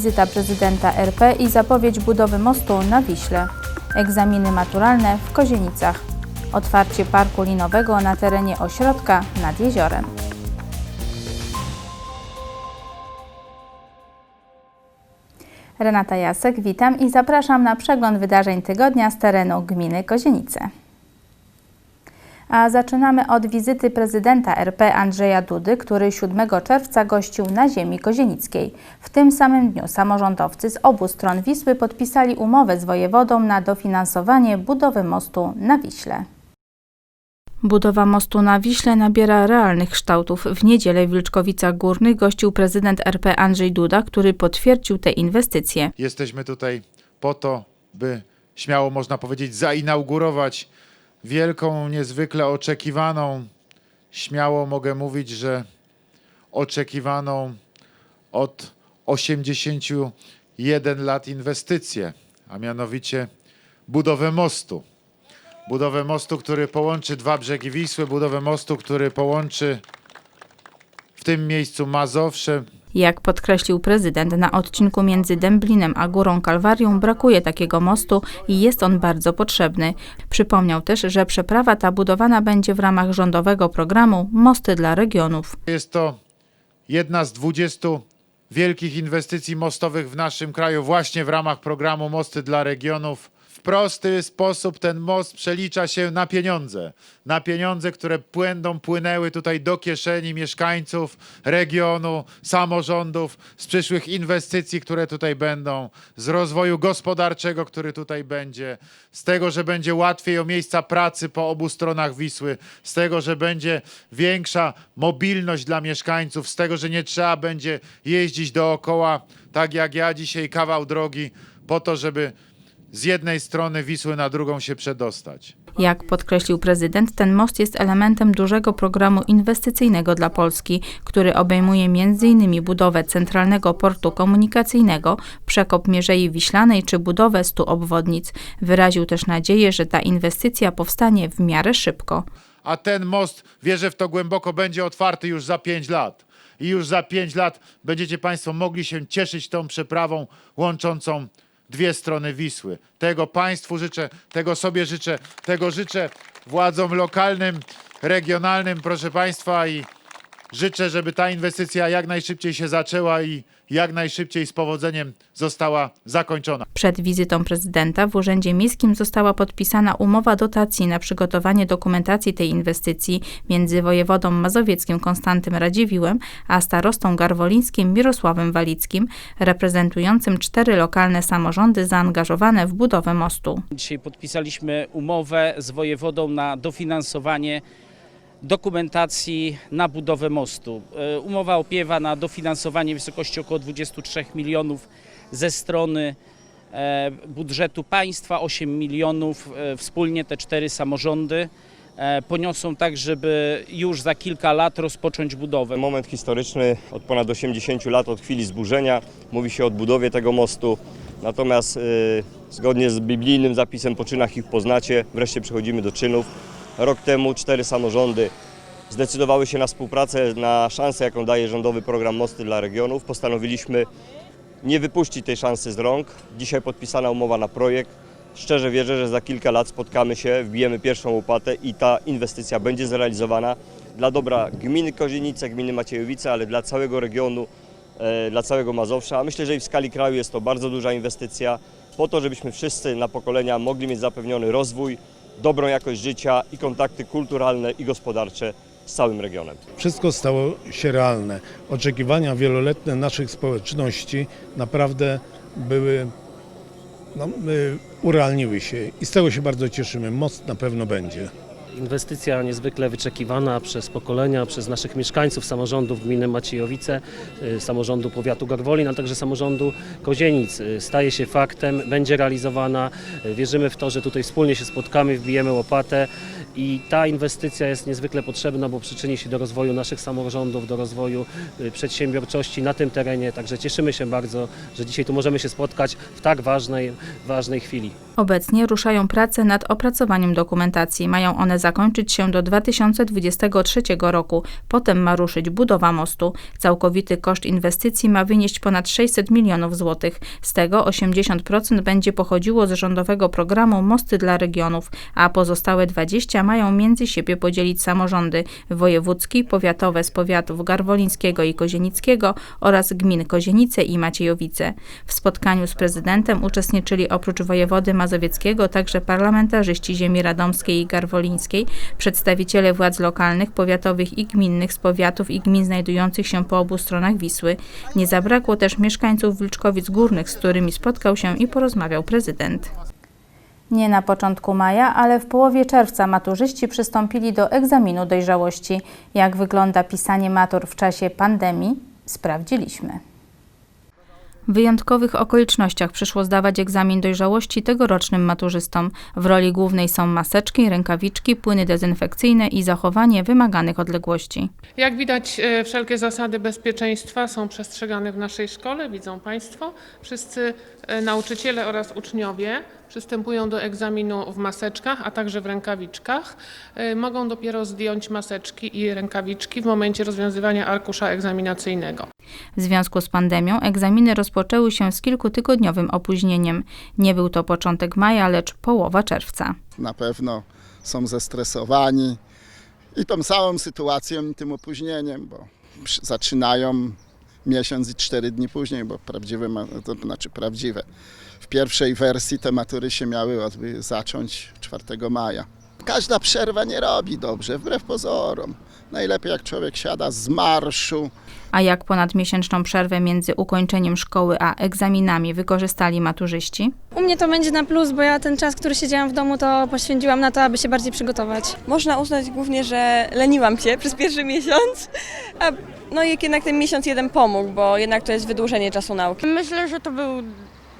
wizyta prezydenta RP i zapowiedź budowy mostu na Wiśle. Egzaminy maturalne w Kozienicach. Otwarcie parku linowego na terenie ośrodka nad jeziorem. Renata Jasek, witam i zapraszam na przegląd wydarzeń tygodnia z terenu gminy Kozienice. A zaczynamy od wizyty prezydenta RP Andrzeja Dudy, który 7 czerwca gościł na ziemi kozienickiej. W tym samym dniu samorządowcy z obu stron Wisły podpisali umowę z wojewodą na dofinansowanie budowy mostu na Wiśle. Budowa mostu na Wiśle nabiera realnych kształtów. W niedzielę w Wilczkowicach Górnych gościł prezydent RP Andrzej Duda, który potwierdził te inwestycje. Jesteśmy tutaj po to, by śmiało można powiedzieć zainaugurować wielką, niezwykle oczekiwaną, śmiało mogę mówić, że oczekiwaną od 81 lat inwestycję, a mianowicie budowę mostu. Budowę mostu, który połączy dwa brzegi Wisły, budowę mostu, który połączy w tym miejscu Mazowsze, Jak podkreślił prezydent, na odcinku między Dęblinem a Górą Kalwarią brakuje takiego mostu i jest on bardzo potrzebny. Przypomniał też, że przeprawa ta budowana będzie w ramach rządowego programu Mosty dla regionów. Jest to jedna z 20 wielkich inwestycji mostowych w naszym kraju właśnie w ramach programu Mosty dla regionów. Prosty sposób ten most przelicza się na pieniądze. Na pieniądze, które będą płynęły tutaj do kieszeni mieszkańców regionu, samorządów, z przyszłych inwestycji, które tutaj będą, z rozwoju gospodarczego, który tutaj będzie, z tego, że będzie łatwiej o miejsca pracy po obu stronach Wisły, z tego, że będzie większa mobilność dla mieszkańców, z tego, że nie trzeba będzie jeździć dookoła, tak jak ja dzisiaj, kawał drogi, po to, żeby z jednej strony Wisły na drugą się przedostać. Jak podkreślił prezydent, ten most jest elementem dużego programu inwestycyjnego dla Polski, który obejmuje m.in. budowę centralnego portu komunikacyjnego, przekop Mierzei Wiślanej czy budowę stu obwodnic. Wyraził też nadzieję, że ta inwestycja powstanie w miarę szybko. a ten most, wierzę w to głęboko, będzie otwarty już za 5 lat. I już za 5 lat będziecie Państwo mogli się cieszyć tą przeprawą łączącą dwie strony Wisły. Tego Państwu życzę, tego sobie życzę, tego życzę władzom lokalnym, regionalnym, proszę Państwa, i życzę, żeby ta inwestycja jak najszybciej się zaczęła i jak najszybciej z powodzeniem została zakończona. Przed wizytą prezydenta w Urzędzie Miejskim została podpisana umowa dotacji na przygotowanie dokumentacji tej inwestycji między wojewodą mazowieckim Konstantym Radziwiłem a starostą garwolińskim Mirosławem Walickim, reprezentującym cztery lokalne samorządy zaangażowane w budowę mostu. Dzisiaj podpisaliśmy umowę z wojewodą na dofinansowanie dokumentacji na budowę mostu. E, Umowa opiewa na dofinansowanie w wysokości około 23 milionów ze strony e, budżetu państwa, 8 milionów e, wspólnie te cztery samorządy poniosą tak, żeby już za kilka lat rozpocząć budowę. Moment historyczny od ponad 80 lat, od chwili zburzenia. Mówi się o odbudowie tego mostu. Natomiast zgodnie z biblijnym zapisem po czynach ich poznacie, wreszcie przechodzimy do czynów. Rok temu cztery samorządy zdecydowały się na współpracę, na szansę, jaką daje rządowy program Mosty dla regionów. Postanowiliśmy nie wypuścić tej szansy z rąk. Dzisiaj podpisana umowa na projekt. Szczerze wierzę, że za kilka lat spotkamy się, wbijemy pierwszą łopatę i ta inwestycja będzie zrealizowana dla dobra gminy Kozienice, gminy Maciejowice, ale dla całego regionu, e, dla całego Mazowsza. Myślę, że i w skali kraju jest to bardzo duża inwestycja po to, żebyśmy wszyscy na pokolenia mogli mieć zapewniony rozwój, dobrą jakość życia i kontakty kulturalne i gospodarcze z całym regionem. Wszystko stało się realne. Oczekiwania wieloletnie naszych społeczności naprawdę były, no, y, urealniły się i z tego się bardzo cieszymy. Most na pewno będzie. Inwestycja niezwykle wyczekiwana przez pokolenia, przez naszych mieszkańców samorządów gminy Maciejowice, y, samorządu powiatu Garwolin, a także samorządu Kozienic. Y, Staje się faktem, będzie realizowana. Y, Wierzymy w to, że tutaj wspólnie się spotkamy, wbijemy łopatę i ta inwestycja jest niezwykle potrzebna, bo przyczyni się do rozwoju naszych samorządów, do rozwoju y, przedsiębiorczości na tym terenie. Także cieszymy się bardzo, że dzisiaj tu możemy się spotkać w tak ważnej, ważnej chwili. Obecnie ruszają prace nad opracowaniem dokumentacji. Mają one zakończyć się do 2023 roku. Potem ma ruszyć budowa mostu. Całkowity koszt inwestycji ma wynieść ponad 600 milionów złotych. Z tego 80% będzie pochodziło z rządowego programu Mosty dla regionów, a pozostałe 20 mają między siebie podzielić samorządy wojewódzki, powiatowe z powiatów garwolińskiego i kozienickiego oraz gmin Kozienice i Maciejowice. W spotkaniu z prezydentem uczestniczyli oprócz wojewody mazowieckiego także parlamentarzyści ziemi radomskiej i garwolińskiej, przedstawiciele władz lokalnych, powiatowych i gminnych z powiatów i gmin znajdujących się po obu stronach Wisły. Nie zabrakło też mieszkańców Wilczkowic Górnych, z którymi spotkał się i porozmawiał prezydent. Nie na początku maja, ale w połowie czerwca maturzyści przystąpili do egzaminu dojrzałości. Jak wygląda pisanie matur w czasie pandemii? Sprawdziliśmy. W wyjątkowych okolicznościach przyszło zdawać egzamin dojrzałości tegorocznym maturzystom. W roli głównej są maseczki, rękawiczki, płyny dezynfekcyjne i zachowanie wymaganych odległości. Jak widać, e, wszelkie zasady bezpieczeństwa są przestrzegane w naszej szkole, widzą Państwo. Wszyscy nauczyciele oraz uczniowie przystępują do egzaminu w maseczkach, a także w rękawiczkach. E, Mogą dopiero zdjąć maseczki i rękawiczki w momencie rozwiązywania arkusza egzaminacyjnego. W związku z pandemią egzaminy rozpoczęły się z kilkutygodniowym opóźnieniem. Nie był to początek maja, lecz połowa czerwca. na pewno są zestresowani i tą samą sytuacją i tym opóźnieniem, bo zaczynają miesiąc i cztery dni później, bo prawdziwe, to znaczy prawdziwe. W pierwszej wersji te matury się miały zacząć 4 maja. Każda przerwa nie robi dobrze, wbrew pozorom. Najlepiej jak człowiek siada z marszu, A jak ponadmiesięczną przerwę między ukończeniem szkoły a egzaminami wykorzystali maturzyści? U mnie to będzie na plus, bo ja ten czas, który siedziałam w domu, to poświęciłam na to, aby się bardziej przygotować. Można uznać głównie, że leniłam się przez pierwszy miesiąc, a no i jednak ten miesiąc jeden pomógł, bo jednak to jest wydłużenie czasu nauki. Myślę, że to był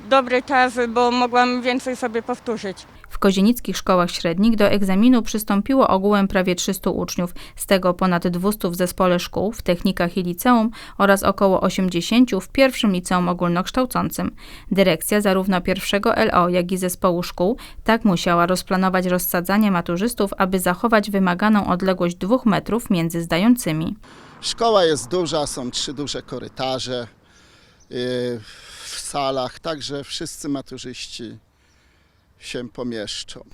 dobry czas, bo mogłam więcej sobie powtórzyć. Kozienickich szkołach średnich do egzaminu przystąpiło ogółem prawie 300 uczniów, z tego ponad 200 w zespole szkół, w technikach i liceum oraz około 80 w pierwszym liceum ogólnokształcącym. Dyrekcja zarówno pierwszego LO, jak i zespołu szkół tak musiała rozplanować rozsadzanie maturzystów, aby zachować wymaganą odległość dwóch metrów między zdającymi. Szkoła jest duża, są trzy duże korytarze yy, w salach, także wszyscy maturzyści się pomieszczą.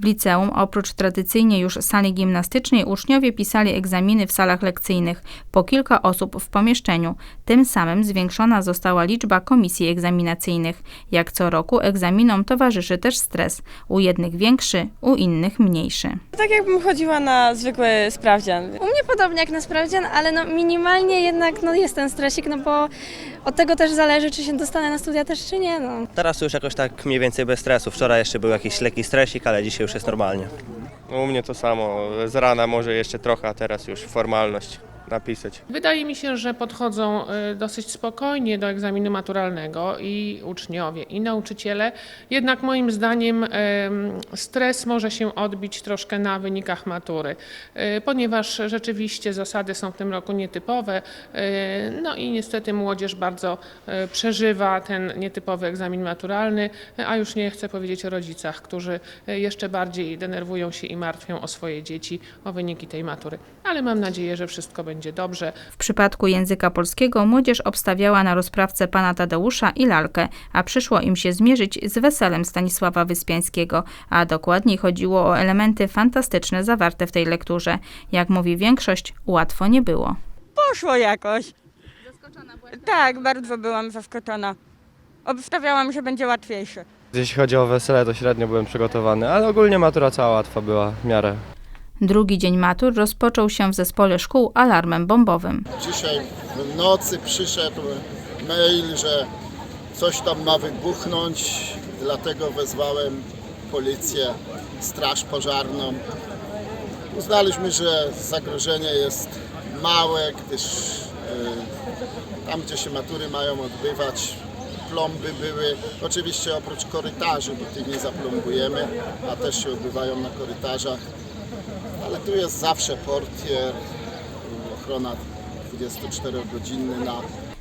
W liceum, oprócz tradycyjnie już sali gimnastycznej, uczniowie pisali egzaminy w salach lekcyjnych, po kilka osób w pomieszczeniu. Tym samym zwiększona została liczba komisji egzaminacyjnych. Jak co roku egzaminom towarzyszy też stres. U jednych większy, u innych mniejszy. Tak jakbym chodziła na zwykły sprawdzian. U mnie podobnie jak na sprawdzian, ale no minimalnie jednak no jest ten stresik, no bo od tego też zależy, czy się dostanę na studia też, czy nie. No. Teraz już jakoś tak mniej więcej bez stresu. Wczoraj jeszcze był jakiś lekki stresik, ale dzisiaj już jest normalnie. U mnie to samo. Z rana może jeszcze trochę, a teraz już formalność napisać. Wydaje mi się, że podchodzą y, dosyć spokojnie do egzaminu maturalnego i uczniowie, i nauczyciele. Jednak moim zdaniem em, stres może się odbić troszkę na wynikach matury, y, ponieważ rzeczywiście zasady są w tym roku nietypowe. y, No i niestety młodzież bardzo przeżywa ten nietypowy egzamin maturalny, a już nie chcę powiedzieć o rodzicach, którzy jeszcze bardziej denerwują się i martwią o swoje dzieci, o wyniki tej matury. Ale mam nadzieję, że wszystko będzie dobrze. W przypadku języka polskiego młodzież obstawiała na rozprawce pana Tadeusza i lalkę, a przyszło im się zmierzyć z weselem Stanisława Wyspiańskiego, a dokładniej chodziło o elementy fantastyczne zawarte w tej lekturze. Jak mówi większość, łatwo nie było. Poszło jakoś. Zaskoczona byłaś? Tak, bardzo byłam zaskoczona. Obstawiałam, że będzie łatwiejsze. Jeśli chodzi o wesele, to średnio byłem przygotowany, ale ogólnie matura cała łatwa była w miarę. Drugi dzień matur rozpoczął się w zespole szkół alarmem bombowym. Dzisiaj w nocy przyszedł mail, że coś tam ma wybuchnąć, dlatego wezwałem policję, straż pożarną. Uznaliśmy, że zagrożenie jest małe, gdyż e, tam, gdzie się matury mają odbywać, plomby były. Oczywiście oprócz korytarzy, bo tych nie zaplombujemy, a też się odbywają na korytarzach. Ale tu jest zawsze portier, ochrona 24-godzinny na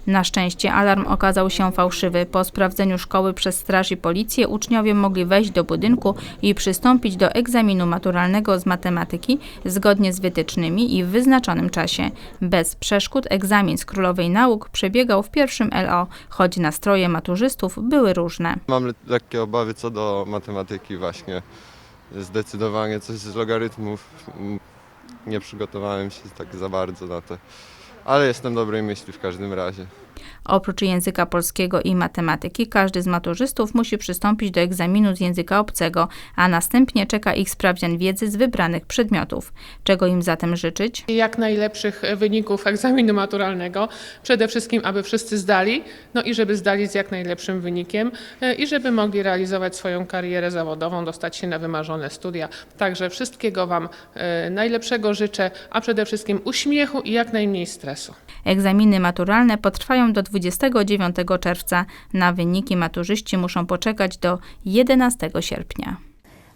Na szczęście alarm okazał się fałszywy. Po sprawdzeniu szkoły przez straż i policję uczniowie mogli wejść do budynku i przystąpić do egzaminu maturalnego z matematyki zgodnie z wytycznymi i w wyznaczonym czasie. Bez przeszkód egzamin z Królowej Nauk przebiegał w pierwszym LO, choć nastroje maturzystów były różne. Mam le- lekkie obawy co do matematyki właśnie. Zdecydowanie coś z logarytmów. Nie przygotowałem się tak za bardzo na to. Ale jestem dobrej myśli w każdym razie. Oprócz języka polskiego i matematyki, każdy z maturzystów musi przystąpić do egzaminu z języka obcego, a następnie czeka ich sprawdzian wiedzy z wybranych przedmiotów. Czego im zatem życzyć? Jak najlepszych wyników egzaminu maturalnego. Przede wszystkim, aby wszyscy zdali, no i żeby zdali z jak najlepszym wynikiem e, i żeby mogli realizować swoją karierę zawodową, dostać się na wymarzone studia. Także wszystkiego Wam e, najlepszego życzę, a przede wszystkim uśmiechu i jak najmniej stresu. Egzaminy maturalne potrwają do 29 czerwca. Na wyniki maturzyści muszą poczekać do 11 sierpnia.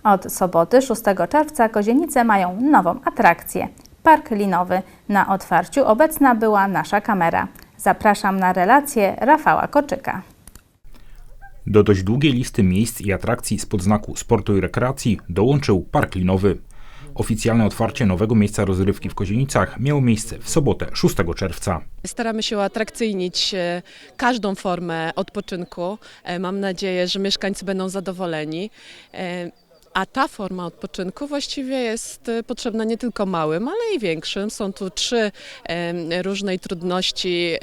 Od soboty 6 czerwca Kozienice mają nową atrakcję Park Linowy. Na otwarciu obecna była nasza kamera. Zapraszam na relację Rafała Koczyka. Do dość długiej listy miejsc i atrakcji spod znaku sportu i rekreacji dołączył Park Linowy. Oficjalne otwarcie nowego miejsca rozrywki w Kozienicach miało miejsce w sobotę 6 czerwca. Staramy się uatrakcyjnić e, każdą formę odpoczynku. E, Mam nadzieję, że mieszkańcy będą zadowoleni. E, A ta forma odpoczynku właściwie jest e, potrzebna nie tylko małym, ale i większym. Są tu trzy różnej trudności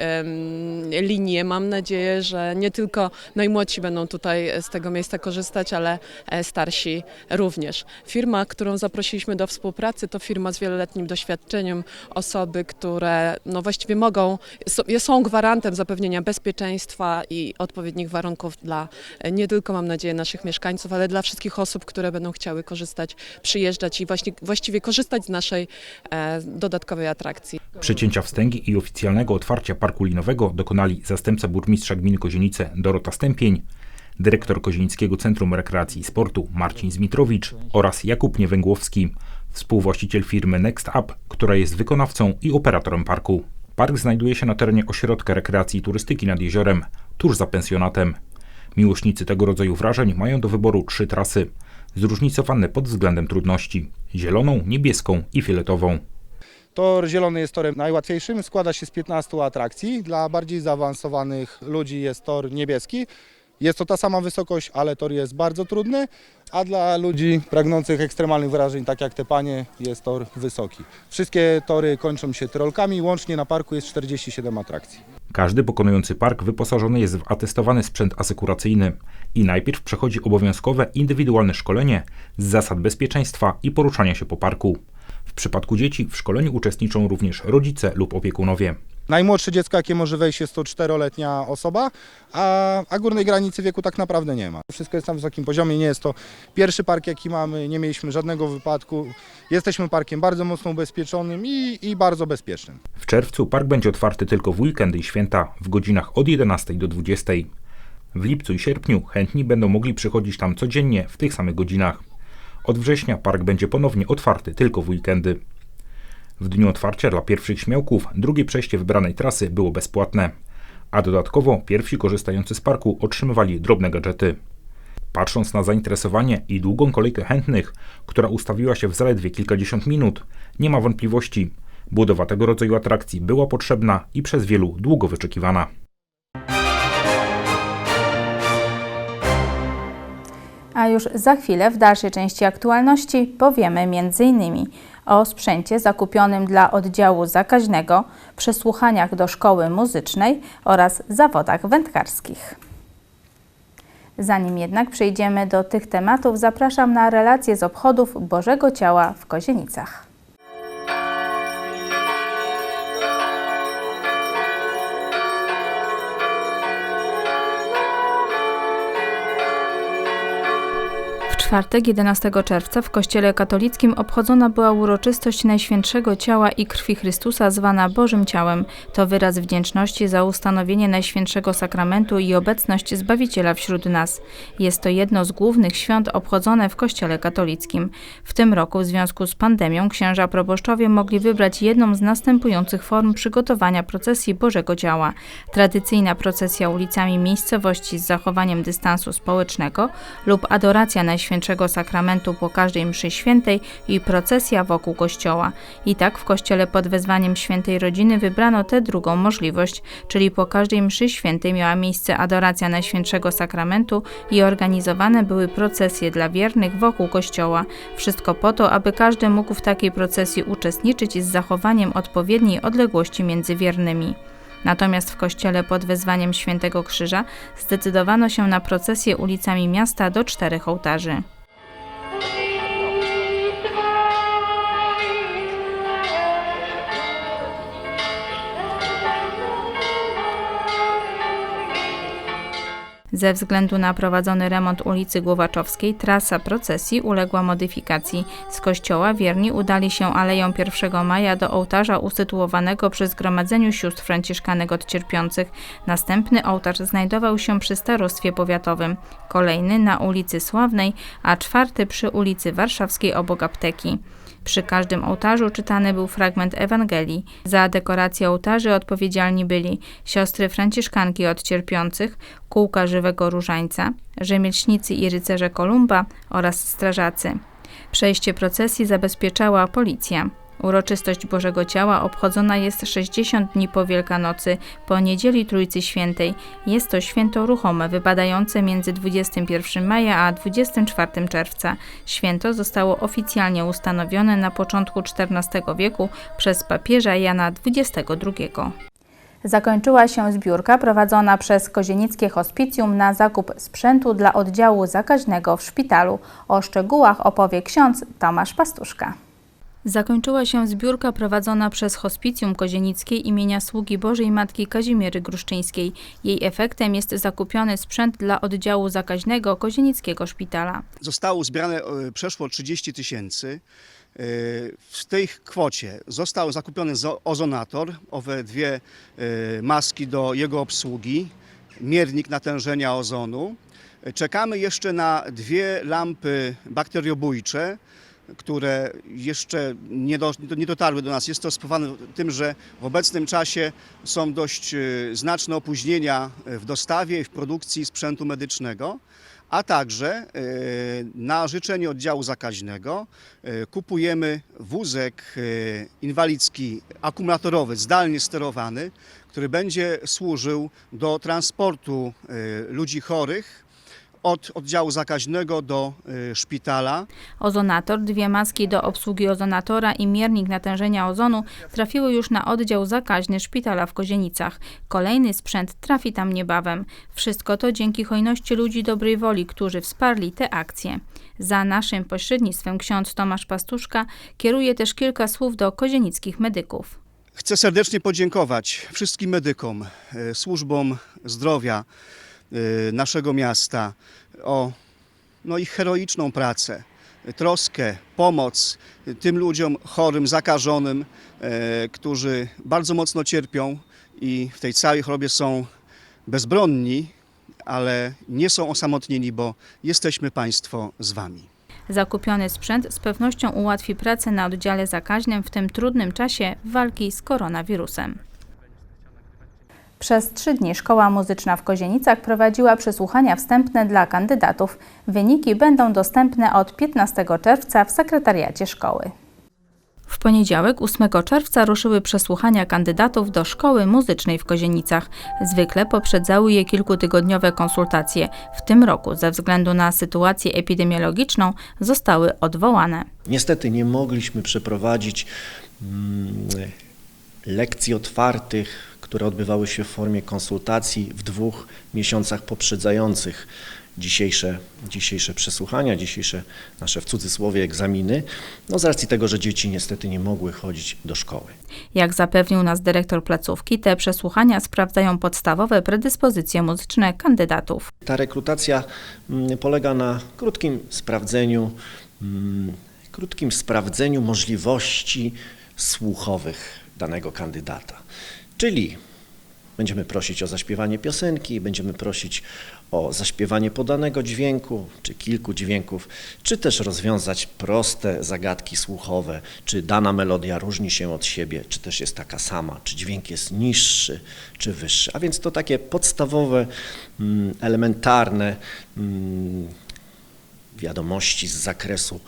linie. Mam nadzieję, że nie tylko najmłodsi będą tutaj z tego miejsca korzystać, ale e, starsi również. Firma, którą zaprosiliśmy do współpracy, to firma z wieloletnim doświadczeniem, osoby, które no właściwie mogą, są- są gwarantem zapewnienia bezpieczeństwa i odpowiednich warunków dla e, nie tylko, mam nadzieję, naszych mieszkańców, ale dla wszystkich osób, które będą chciały korzystać, przyjeżdżać i właśnie, właściwie korzystać z naszej e, dodatkowej atrakcji. Przecięcia wstęgi i oficjalnego otwarcia parku linowego dokonali zastępca burmistrza gminy Kozienice Dorota Stępień, dyrektor Kozienickiego Centrum Rekreacji i Sportu Marcin Zmitrowicz oraz Jakub Niewęgłowski, współwłaściciel firmy Next Up, która jest wykonawcą i operatorem parku. Park znajduje się na terenie ośrodka rekreacji i turystyki nad jeziorem, tuż za pensjonatem. Miłośnicy tego rodzaju wrażeń mają do wyboru trzy trasy, zróżnicowane pod względem trudności: zieloną, niebieską i fioletową. Tor zielony jest torem najłatwiejszym, składa się z 15 atrakcji. Dla bardziej zaawansowanych ludzi jest tor niebieski. Jest to ta sama wysokość, ale tor jest bardzo trudny, a dla ludzi pragnących ekstremalnych wrażeń, tak jak te panie, jest tor wysoki. Wszystkie tory kończą się tyrolkami, łącznie na parku jest 47 atrakcji. Każdy pokonujący park wyposażony jest w atestowany sprzęt asekuracyjny i najpierw przechodzi obowiązkowe indywidualne szkolenie z zasad bezpieczeństwa i poruszania się po parku. W przypadku dzieci w szkoleniu uczestniczą również rodzice lub opiekunowie. Najmłodsze dziecko, jakie może wejść, jest to 4-letnia osoba, a, a górnej granicy wieku tak naprawdę nie ma. Wszystko jest na wysokim poziomie, nie jest to pierwszy park, jaki mamy, nie mieliśmy żadnego wypadku. Jesteśmy parkiem bardzo mocno ubezpieczonym i, i bardzo bezpiecznym. W czerwcu park będzie otwarty tylko w weekendy i święta w godzinach od 11 do 20. W lipcu i sierpniu chętni będą mogli przychodzić tam codziennie w tych samych godzinach. Od września park będzie ponownie otwarty tylko w weekendy. W dniu otwarcia dla pierwszych śmiałków drugie przejście wybranej trasy było bezpłatne, a dodatkowo pierwsi korzystający z parku otrzymywali drobne gadżety. Patrząc na zainteresowanie i długą kolejkę chętnych, która ustawiła się w zaledwie kilkadziesiąt minut, nie ma wątpliwości, budowa tego rodzaju atrakcji była potrzebna i przez wielu długo wyczekiwana. A już za chwilę w dalszej części aktualności powiemy m.in. o sprzęcie zakupionym dla oddziału zakaźnego, przesłuchaniach do szkoły muzycznej oraz zawodach wędkarskich. Zanim jednak przejdziemy do tych tematów, zapraszam na relację z obchodów Bożego Ciała w Kozienicach. Czwartek 11 czerwca w Kościele katolickim obchodzona była uroczystość Najświętszego Ciała i Krwi Chrystusa zwana Bożym Ciałem. To wyraz wdzięczności za ustanowienie Najświętszego Sakramentu i obecność Zbawiciela wśród nas. Jest to jedno z głównych świąt obchodzone w Kościele katolickim. W tym roku w związku z pandemią księża proboszczowie mogli wybrać jedną z następujących form przygotowania procesji Bożego Ciała. Tradycyjna procesja ulicami miejscowości z zachowaniem dystansu społecznego lub adoracja Najświętszego Sakramentu po każdej mszy świętej i procesja wokół kościoła. I tak w kościele pod wezwaniem świętej rodziny wybrano tę drugą możliwość, czyli po każdej mszy świętej miała miejsce adoracja Najświętszego Sakramentu i organizowane były procesje dla wiernych wokół kościoła. Wszystko po to, aby każdy mógł w takiej procesji uczestniczyć z zachowaniem odpowiedniej odległości między wiernymi. Natomiast w kościele pod wezwaniem Świętego Krzyża zdecydowano się na procesję ulicami miasta do czterech ołtarzy. Ze względu na prowadzony remont ulicy Głowaczowskiej trasa procesji uległa modyfikacji. Z kościoła wierni udali się aleją 1 maja do ołtarza usytuowanego przy Zgromadzeniu Sióstr Franciszkanek od Cierpiących. Następny ołtarz znajdował się przy starostwie powiatowym, kolejny na ulicy Sławnej, a czwarty przy ulicy Warszawskiej obok apteki. Przy każdym ołtarzu czytany był fragment Ewangelii. Za dekorację ołtarzy odpowiedzialni byli siostry franciszkanki od cierpiących, kółka żywego różańca, rzemieślnicy i rycerze Kolumba oraz strażacy. Przejście procesji zabezpieczała policja. Uroczystość Bożego Ciała obchodzona jest 60 dni po Wielkanocy, po niedzieli Trójcy Świętej. Jest to święto ruchome, wypadające między 21 maja a 24 czerwca. Święto zostało oficjalnie ustanowione na początku XIV wieku przez papieża Jana XXII. Zakończyła się zbiórka prowadzona przez Kozienickie Hospicjum na zakup sprzętu dla oddziału zakaźnego w szpitalu. O szczegółach opowie ksiądz Tomasz Pastuszka. Zakończyła się zbiórka prowadzona przez Hospicjum Kozienickie imienia Sługi Bożej Matki Kazimiery Gruszczyńskiej. Jej efektem jest zakupiony sprzęt dla oddziału zakaźnego Kozienickiego Szpitala. Zostało uzbierane e, przeszło 30 tysięcy. E, W tej kwocie został zakupiony zo- ozonator, owe dwie e, maski do jego obsługi, miernik natężenia ozonu. Czekamy jeszcze na dwie lampy bakteriobójcze, które jeszcze nie, do, nie dotarły do nas. Jest to spowodowane tym, że w obecnym czasie są dość e, znaczne opóźnienia w dostawie i w produkcji sprzętu medycznego a także e, na życzenie oddziału zakaźnego e, kupujemy wózek inwalidzki akumulatorowy, zdalnie sterowany, który będzie służył do transportu ludzi chorych od oddziału zakaźnego do e, szpitala. Ozonator, dwie maski do obsługi ozonatora i miernik natężenia ozonu trafiły już na oddział zakaźny szpitala w Kozienicach. Kolejny sprzęt trafi tam niebawem. Wszystko to dzięki hojności ludzi dobrej woli, którzy wsparli tę akcję. Za naszym pośrednictwem ksiądz Tomasz Pastuszka kieruje też kilka słów do kozienickich medyków. Chcę serdecznie podziękować wszystkim medykom, e, służbom zdrowia naszego miasta o no, ich heroiczną pracę, troskę, pomoc tym ludziom chorym, zakażonym, e, którzy bardzo mocno cierpią i w tej całej chorobie są bezbronni, ale nie są osamotnieni, bo jesteśmy Państwo z Wami. Zakupiony sprzęt z pewnością ułatwi pracę na oddziale zakaźnym w tym trudnym czasie walki z koronawirusem. Przez trzy dni Szkoła Muzyczna w Kozienicach prowadziła przesłuchania wstępne dla kandydatów. Wyniki będą dostępne od 15 czerwca w sekretariacie szkoły. W poniedziałek 8 czerwca ruszyły przesłuchania kandydatów do Szkoły Muzycznej w Kozienicach. Zwykle poprzedzały je kilkutygodniowe konsultacje. W tym roku ze względu na sytuację epidemiologiczną zostały odwołane. Niestety nie mogliśmy przeprowadzić mm, lekcji otwartych, które odbywały się w formie konsultacji w dwóch miesiącach poprzedzających dzisiejsze, dzisiejsze przesłuchania, dzisiejsze nasze w cudzysłowie egzaminy, no z racji tego, że dzieci niestety nie mogły chodzić do szkoły. Jak zapewnił nas dyrektor placówki, te przesłuchania sprawdzają podstawowe predyspozycje muzyczne kandydatów. Ta rekrutacja mm, polega na krótkim sprawdzeniu, mm, krótkim sprawdzeniu możliwości słuchowych danego kandydata. Czyli będziemy prosić o zaśpiewanie piosenki, będziemy prosić o zaśpiewanie podanego dźwięku, czy kilku dźwięków, czy też rozwiązać proste zagadki słuchowe, czy dana melodia różni się od siebie, czy też jest taka sama, czy dźwięk jest niższy, czy wyższy. A więc to takie podstawowe, mm, elementarne mm, wiadomości z zakresu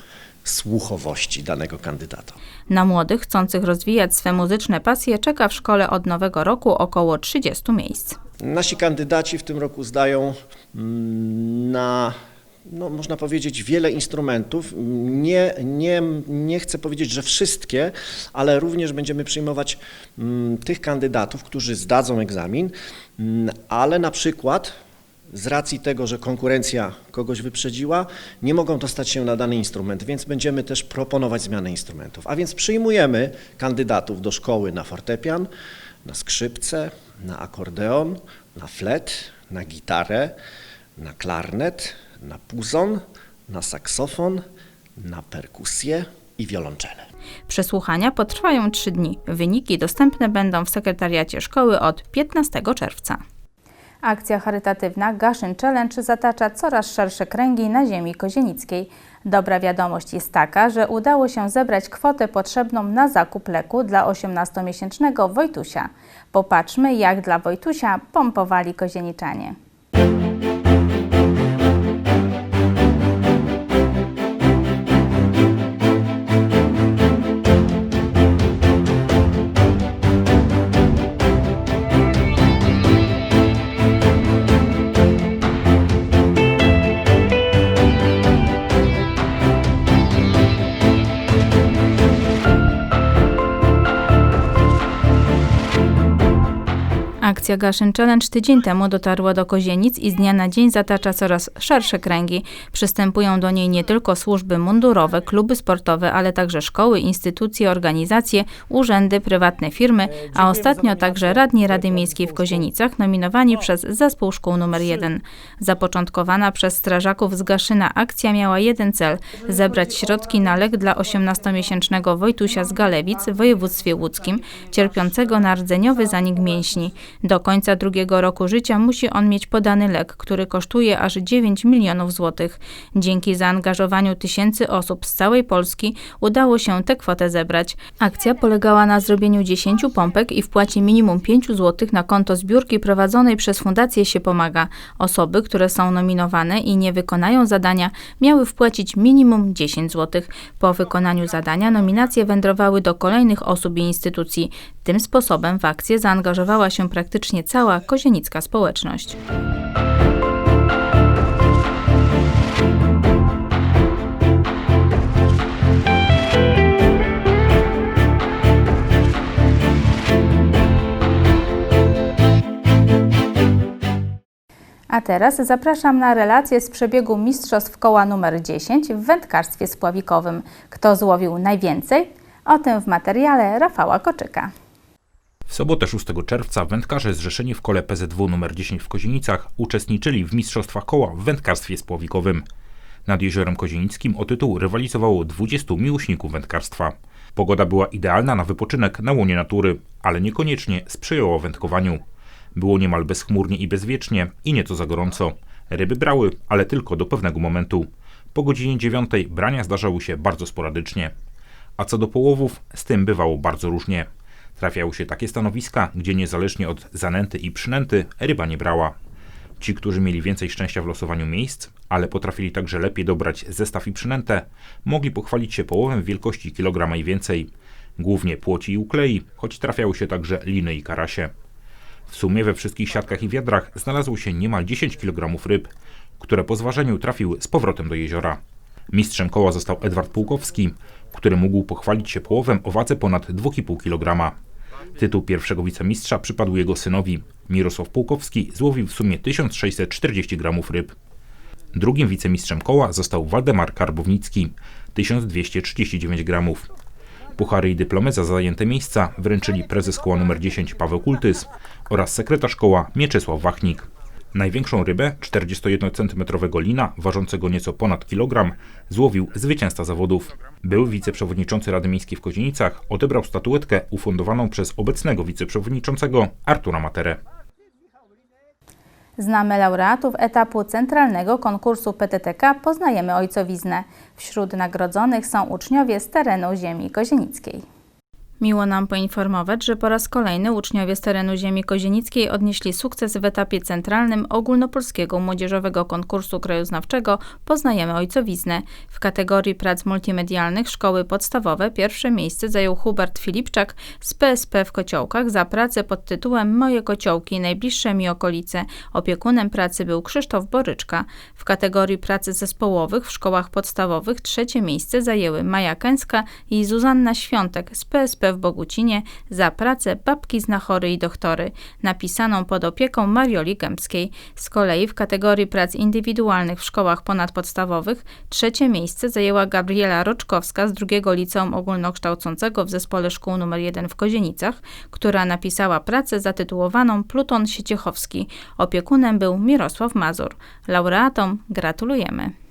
słuchowości danego kandydata. Na młodych chcących rozwijać swe muzyczne pasje czeka w szkole od nowego roku około 30 miejsc. Nasi kandydaci w tym roku zdają mm, na, no, można powiedzieć, wiele instrumentów. Nie, nie, nie chcę powiedzieć, że wszystkie, ale również będziemy przyjmować mm, tych kandydatów, którzy zdadzą egzamin, mm, ale na przykład z racji tego, że konkurencja kogoś wyprzedziła, nie mogą dostać się na dany instrument, więc będziemy też proponować zmianę instrumentów. A więc przyjmujemy kandydatów do szkoły na fortepian, na skrzypce, na akordeon, na flet, na gitarę, na klarnet, na puzon, na saksofon, na perkusję i wiolonczele. Przesłuchania potrwają 3 dni. Wyniki dostępne będą w sekretariacie szkoły od 15 czerwca. Akcja charytatywna Gaszyn Challenge zatacza coraz szersze kręgi na ziemi kozienickiej. Dobra wiadomość jest taka, że udało się zebrać kwotę potrzebną na zakup leku dla 18-miesięcznego Wojtusia. Popatrzmy, jak dla Wojtusia pompowali kozieniczanie. Akcja Gaszyn Challenge tydzień temu dotarła do Kozienic i z dnia na dzień zatacza coraz szersze kręgi. Przystępują do niej nie tylko służby mundurowe, kluby sportowe, ale także szkoły, instytucje, organizacje, urzędy, prywatne firmy, a ostatnio także radni Rady Miejskiej w Kozienicach nominowani przez Zespół Szkół nr 1. Zapoczątkowana przez strażaków z Gaszyna akcja miała jeden cel – zebrać środki na lek dla 18-miesięcznego Wojtusia z Galewic w województwie łódzkim, cierpiącego na rdzeniowy zanik mięśni. Do końca drugiego roku życia musi on mieć podany lek, który kosztuje aż 9 milionów złotych. Dzięki zaangażowaniu tysięcy osób z całej Polski udało się tę kwotę zebrać. Akcja polegała na zrobieniu 10 pompek i wpłacie minimum 5 złotych na konto zbiórki prowadzonej przez Fundację Się Pomaga. Osoby, które są nominowane i nie wykonają zadania, miały wpłacić minimum 10 złotych. Po wykonaniu zadania nominacje wędrowały do kolejnych osób i instytucji. Tym sposobem w akcję zaangażowała się praktycznie cała kozienicka społeczność. A teraz zapraszam na relację z przebiegu Mistrzostw Koła numer 10 w wędkarstwie spławikowym. Kto złowił najwięcej? O tym w materiale Rafała Koczyka. Sobotę 6 czerwca wędkarze zrzeszeni w kole PZW nr 10 w Kozienicach uczestniczyli w Mistrzostwach Koła w wędkarstwie spławikowym. Nad Jeziorem Kozienickim o tytuł rywalizowało 20 miłośników wędkarstwa. Pogoda była idealna na wypoczynek na łonie natury, ale niekoniecznie sprzyjała wędkowaniu. Było niemal bezchmurnie i bezwiecznie i nieco za gorąco. Ryby brały, ale tylko do pewnego momentu. Po godzinie 9 brania zdarzały się bardzo sporadycznie. A co do połowów, z tym bywało bardzo różnie. Trafiały się takie stanowiska, gdzie niezależnie od zanęty i przynęty ryba nie brała. Ci, którzy mieli więcej szczęścia w losowaniu miejsc, ale potrafili także lepiej dobrać zestaw i przynętę, mogli pochwalić się połowem wielkości kilograma i więcej. Głównie płoci i uklei, choć trafiały się także liny i karasie. W sumie we wszystkich siatkach i wiadrach znalazło się niemal 10 kg ryb, które po zważeniu trafiły z powrotem do jeziora. Mistrzem koła został Edward Pułkowski, który mógł pochwalić się połowem o wadze ponad 2,5 kg. Tytuł pierwszego wicemistrza przypadł jego synowi. Mirosław Pułkowski złowił w sumie 1640 gramów ryb. Drugim wicemistrzem koła został Waldemar Karbownicki 1239 gramów. Puchary i dyplomy za zajęte miejsca wręczyli prezes koła nr 10 Paweł Kultys oraz sekretarz koła Mieczysław Wachnik. Największą rybę, 41-centymetrowego lina, ważącego nieco ponad kilogram, złowił zwycięzca zawodów. Był wiceprzewodniczący Rady Miejskiej w Kozienicach odebrał statuetkę ufundowaną przez obecnego wiceprzewodniczącego Artura Materę. Znamy laureatów etapu centralnego konkursu PTTK Poznajemy Ojcowiznę. Wśród nagrodzonych są uczniowie z terenu ziemi kozienickiej. Miło nam poinformować, że po raz kolejny uczniowie z terenu ziemi kozienickiej odnieśli sukces w etapie centralnym ogólnopolskiego młodzieżowego konkursu krajoznawczego Poznajemy Ojcowiznę. W kategorii prac multimedialnych szkoły podstawowe pierwsze miejsce zajął Hubert Filipczak z PSP w Kociołkach za pracę pod tytułem Moje Kociołki, najbliższe mi okolice. Opiekunem pracy był Krzysztof Boryczka. W kategorii pracy zespołowych w szkołach podstawowych trzecie miejsce zajęły Maja Kęska i Zuzanna Świątek z PSP w Bogucinie za pracę Babki z Nachory i Doktory, napisaną pod opieką Marioli Gębskiej. Z kolei w kategorii prac indywidualnych w szkołach ponadpodstawowych trzecie miejsce zajęła Gabriela Roczkowska z drugiego liceum ogólnokształcącego w zespole szkół nr 1 w Kozienicach, która napisała pracę zatytułowaną Pluton Sieciechowski. Opiekunem był Mirosław Mazur. Laureatom gratulujemy.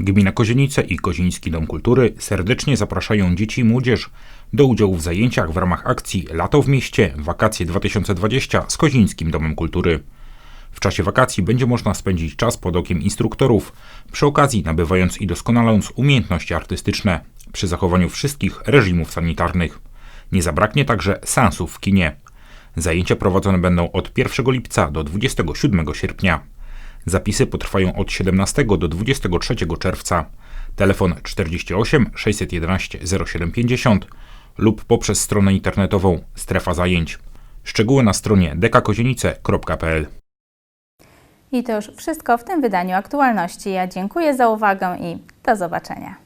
Gmina Kozienice i Kozienicki Dom Kultury serdecznie zapraszają dzieci i młodzież do udziału w zajęciach w ramach akcji Lato w mieście Wakacje 2020 z Kozienickim Domem Kultury. W czasie wakacji będzie można spędzić czas pod okiem instruktorów, przy okazji nabywając i doskonaląc umiejętności artystyczne, przy zachowaniu wszystkich reżimów sanitarnych. Nie zabraknie także seansów w kinie. Zajęcia prowadzone będą od 1 lipca do 27 sierpnia. Zapisy potrwają od 17 do 23 czerwca. Telefon 48 611 0750 lub poprzez stronę internetową Strefa Zajęć. Szczegóły na stronie dekakozienice.pl I to już wszystko w tym wydaniu aktualności. Ja dziękuję za uwagę i do zobaczenia.